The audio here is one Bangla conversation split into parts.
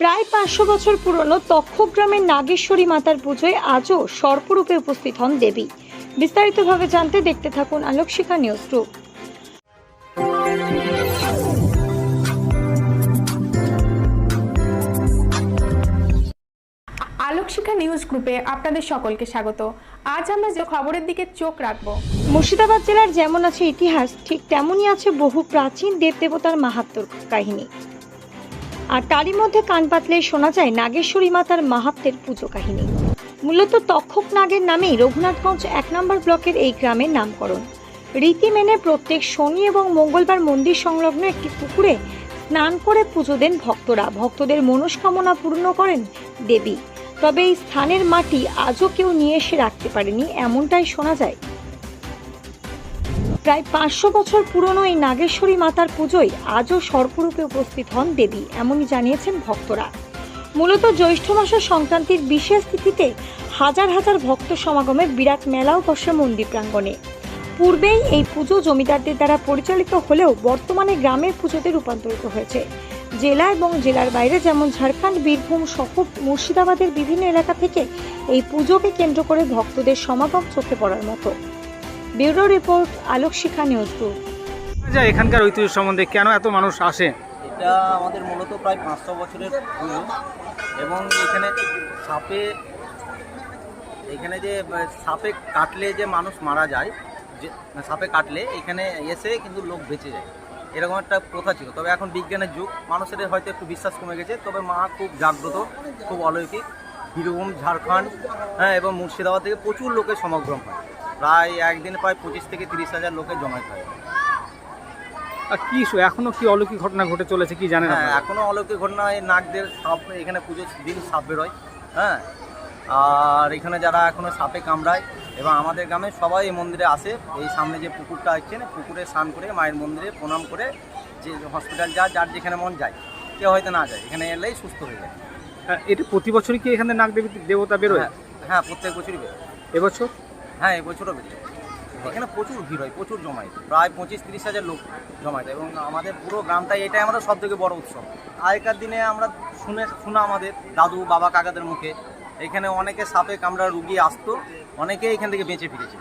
প্রায় পাঁচশো বছর পুরনো তক্ষগ্রামের নাগেশ্বরী মাতার পুজোয় আজও সর্পরূপে উপস্থিত হন দেবী। বিস্তারিতভাবে জানতে দেখতে থাকুন Alokshikha news group Alokshikha news গ্রুপে আপনাদের সকলকে স্বাগত। আজ আমরা যে খবরের দিকে চোখ রাখব। মুর্শিদাবাদ জেলার যেমন আছে ইতিহাস ঠিক তেমনই আছে বহু প্রাচীন দেবদেবতার মাহাত্মর কাহিনী। আর তারই মধ্যে কান পাতলে শোনা যায় নাগেশ্বরী মাতার মাহাত্মের পুজো কাহিনী। মূলত তক্ষক নাগের নামেই রঘুনাথগঞ্জ এক নম্বর ব্লকের এই গ্রামের নামকরণ। রীতি মেনে প্রত্যেক শনি এবং মঙ্গলবার মন্দির সংলগ্ন একটি পুকুরে স্নান করে পুজো দেন ভক্তরা। ভক্তদের মনস্কামনা পূর্ণ করেন দেবী। তবে এই স্থানের মাটি আজও কেউ নিয়ে এসে রাখতে পারেনি, এমনটাই শোনা যায় প্রায় পাঁচশো বছর পুরনো এই নাগেশ্বরী মাতার পুজোয় আজও সর্পরূপে উপস্থিত হন দেবী, এমনই জানিয়েছেন ভক্তরা। মূলত জ্যৈষ্ঠ মাসের সংক্রান্তির বিশেষ তিথিতে হাজার হাজার ভক্ত সমাগমে বিরাট মেলাও বসে মন্দির প্রাঙ্গণে। পূর্বেই এই পুজো জমিদারদের দ্বারা পরিচালিত হলেও বর্তমানে গ্রামের পুজোতে রূপান্তরিত হয়েছে। জেলা এবং জেলার বাইরে যেমন ঝাড়খণ্ড, বীরভূম সহ মুর্শিদাবাদের বিভিন্ন এলাকা থেকে এই পুজোকে কেন্দ্র করে ভক্তদের সমাগম চোখে পড়ার মতো। Bureau report Alokshikha news group যা এখানকার ঐতিহ্য সম্বন্ধে কেন এত মানুষ আসে? এটা আমাদের মূলত প্রায় পাঁচশো বছরের পুজো এবং এখানে সাপে এখানে যে সাপে কাটলে যে মানুষ মারা যায় যে সাপে কাটলে এখানে এসে কিন্তু লোক বেঁচে যায়। এরকম একটা প্রথা ছিল। তবে এখন বিজ্ঞানের যুগ মানুষের হয়তো একটু বিশ্বাস কমে গেছে তবে মা খুব জাগ্রত খুব অলৌকিক। বীরভূম ঝাড়খণ্ড হ্যাঁ এবং মুর্শিদাবাদ থেকে প্রচুর লোকের সমাগম হয়। প্রায় একদিন প্রায় পঁচিশ থেকে তিরিশ হাজার লোকের জমায়েত হয়। আর কি শো- এখনও কি অলৌকিক ঘটনা ঘটে চলেছে কি জানেন হ্যাঁ আপনারা? এখনও অলৌকিক ঘটনা এই নাগদের সাপ এখানে পুজোর দিন সাপ বেরোয় হ্যাঁ। আর এখানে যারা এখনও সাপে কামড়ায় এবং আমাদের গ্রামে সবাই এই মন্দিরে আসে এই সামনে যে পুকুরটা আছে না পুকুরে স্নান করে মায়ের মন্দিরে প্রণাম করে যে হসপিটাল যা যার যেখানে মন যায় কেউ হয়তো না যায় এখানে এলেই সুস্থ হয়ে যায়। হ্যাঁ, এটা প্রতি বছরই কি এখানে নাগ দেবী দেবতা বেরোয়? হ্যাঁ হ্যাঁ প্রত্যেক বছরই বেরোয়। এবছর? হ্যাঁ এবছরও বেরোয় এখানে প্রচুর ভিড় হয় প্রচুর জমায়েত। প্রায় পঁচিশ তিরিশ হাজার লোক জমায়েত এবং আমাদের পুরো গ্রামটাই এটাই আমাদের সব থেকে বড় উৎসব। আগেকার দিনে আমরা শুনে শোনা আমাদের দাদু বাবা কাকাদের মুখে এখানে অনেকে সাপে কামড়া রুগী আসতো অনেকে এখান থেকে বেঁচে ফিরেছে।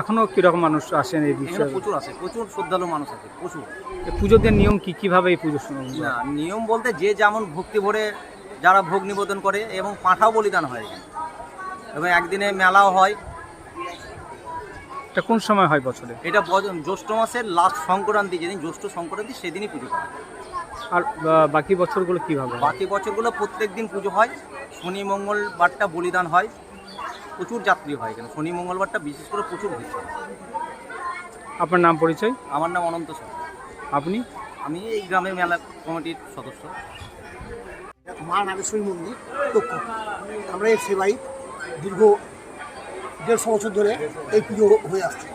এখনও কীরকম মানুষ আসেন এই বিষয়ে? প্রচুর আসে প্রচুর শ্রদ্ধালু মানুষ আছে প্রচুর। পুজোর নিয়ম কি কীভাবে এই পুজো? না নিয়ম বলতে যে যেমন ভক্তি ভরে যারা ভোগ নিবেদন করে এবং পাঁঠাও বলিদান হয় এখানে। এবং একদিনে মেলাও হয়। এটা কোন সময় হয় বছরে? এটা বজ- জ্যৈষ্ঠ মাসের লাস্ট সংক্রান্তি যেদিন জ্যৈষ্ঠ সংক্রান্তি সেদিনই পুজো হয়। আর বাকি বছরগুলো কীভাবে হয়? বাকি বছরগুলো প্রত্যেক দিন পুজো হয়। শনি মঙ্গলবারটা বলিদান হয়। প্রচুর যাত্রী হয় এখানে। শনি মঙ্গলবারটা বিশেষ করে প্রচুর ভিড় হয়। আপনার নাম পরিচয়? আমার নাম অনন্ত স্যার আপনি? আমি এই গ্রামের মেলা কমিটির সদস্য। মা নাগেশ্বরী মন্দির আমরা এর সেবাই দীর্ঘ দেড়শো বছর ধরে এই পুজো হয়ে আসছে।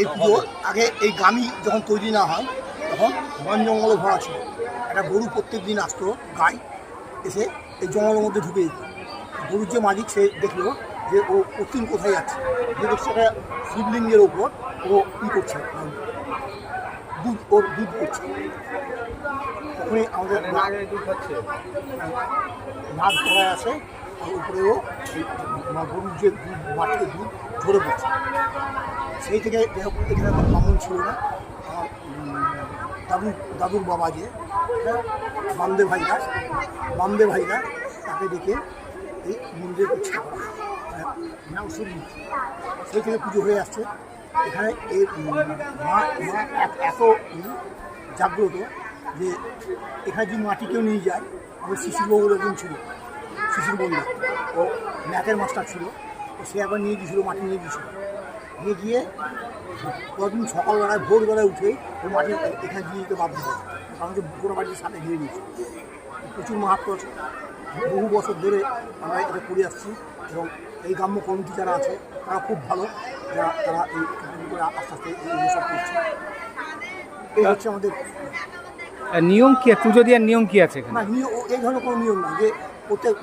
এই পুজো আগে এই গ্রামই যখন তৈরি না হয় তখন বন জঙ্গলে ভরা ছিল। একটা গরু প্রত্যেক দিন আসতো গাই এসে এই জঙ্গলের মধ্যে ঢুকে যেত। গরুর যে মালিক সে দেখল যে ও পশ্চিম কোথায় যাচ্ছে। যে দেখছে একটা শিবলিঙ্গের ওপর ও ই করছে। দুধ ওর দুধ করছে। তখনই আমাদের নাক তলায় আছে আর উপরেও গরুর যে দুধ মাঠে দুধ ঝরে পড়ছে সেই থেকে এখানে কোনো বামুন ছিল না আমার দাদু দাদুর বাবা যে হ্যাঁ, বামদেব ভাইরা বামদেব ভাইরা তাকে ডেকে এই মন্দিরে করা হয়। হ্যাঁ, নাগেশ্বরী মূর্তি। সেই থেকে পুজো হয়ে আসছে এখানে এই মা এত- জাগ্রত যে এখানে যে মাটি কেউ নিয়ে যায় আমাদের শিশিরবাবু একজন ছিল শিশির বন্ধু ও ম্যাথের মাস্টার ছিল তো সে একবার নিয়ে গিয়েছিল মাটি নিয়ে গিয়েছিল। নিয়ে গিয়ে কদিন সকালবেলায় ভোরবেলায় উঠে ওই মাটি এখানে দিয়ে দিতে বাধ্য হয় কারণ যে পুরো বাড়ির সাথে ঘিরে নিয়েছে। প্রচুর মাহাত্ম আছে বহু বছর ধরে আমরা এটা করে আসছি এবং এই গ্রাম্য কমিটি যারা আছে তারা খুব ভালো যারা তারা এই করে আস্তে আস্তে এই সব করছে। এই হচ্ছে আমাদের নিয়ম কি পুজো দেওয়ার নিয়ম কি আছে না এই ধরনের কোনো নিয়ম না যে প্রত্যেক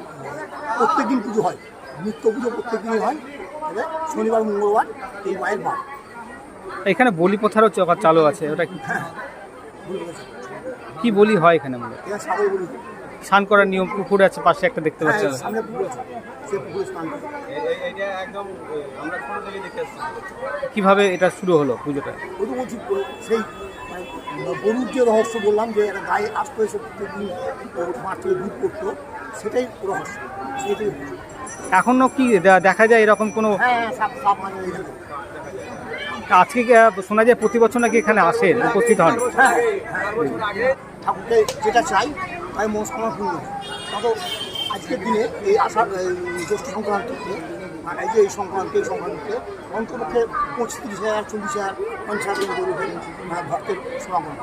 প্রত্যেক দিন পুজো হয়। নিত্য পুজো প্রত্যেক দিনই হয়। তবে শনিবার মঙ্গলবার এই মায়ের বার এখানে বলি প্রথারও চকা চালু আছে ওটা কি? হ্যাঁ কি বলি হয় এখানে মূলত। স্নান করার নিয়ম পুকুর আছে পাশে একটা দেখতে হ্যাঁ, পাচ্ছি। কীভাবে এটা শুরু হলো পুজোটা? সেই মানে গরুর যে রহস্য বললাম যে গায়ে আসতো এসে প্রত্যেকদিন মাঠ থেকে দুধ করতো। সেটাই রহস্য সেটাই এখনও কি দেখা যায় এরকম কোনো হ্যাঁ হ্যাঁ সাপ সাপ মানে আজকে শোনা যায় প্রতি বছর নাকি এখানে আসেন উপস্থিত হন হ্যাঁ ঠাকুরকে যেটা চাই তাই মনস্কামনা পূর্ণ। তত আজকের দিনে এই আষাঢ় জ্যৈষ্ঠ সংক্রান্তিতে আর এই যে এই সংক্রান্তি এই সংক্রান্তিতে অন্তপক্ষে পঁচিশ তিরিশ হাজার চল্লিশ হাজার পঞ্চাশ হাজার ভক্তের সমাগম।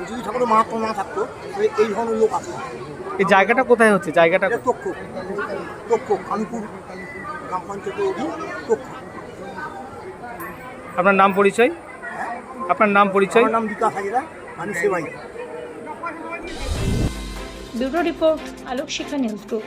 যদি ঠাকুরের মাহাত্ম না থাকতো তাহলে এই ধরনের লোক আছে এই জায়গাটা কোথায় হচ্ছে? জায়গাটা তক্ষ তক্ষ খানপুর গ্রাম পঞ্চায়েতের অধীন তক্ষ আপনার নাম পরিচয়? আপনার নাম পরিচয়? নাম বিকাশ হাজরা আমি সেবাই। Bureau report Alokshikha news group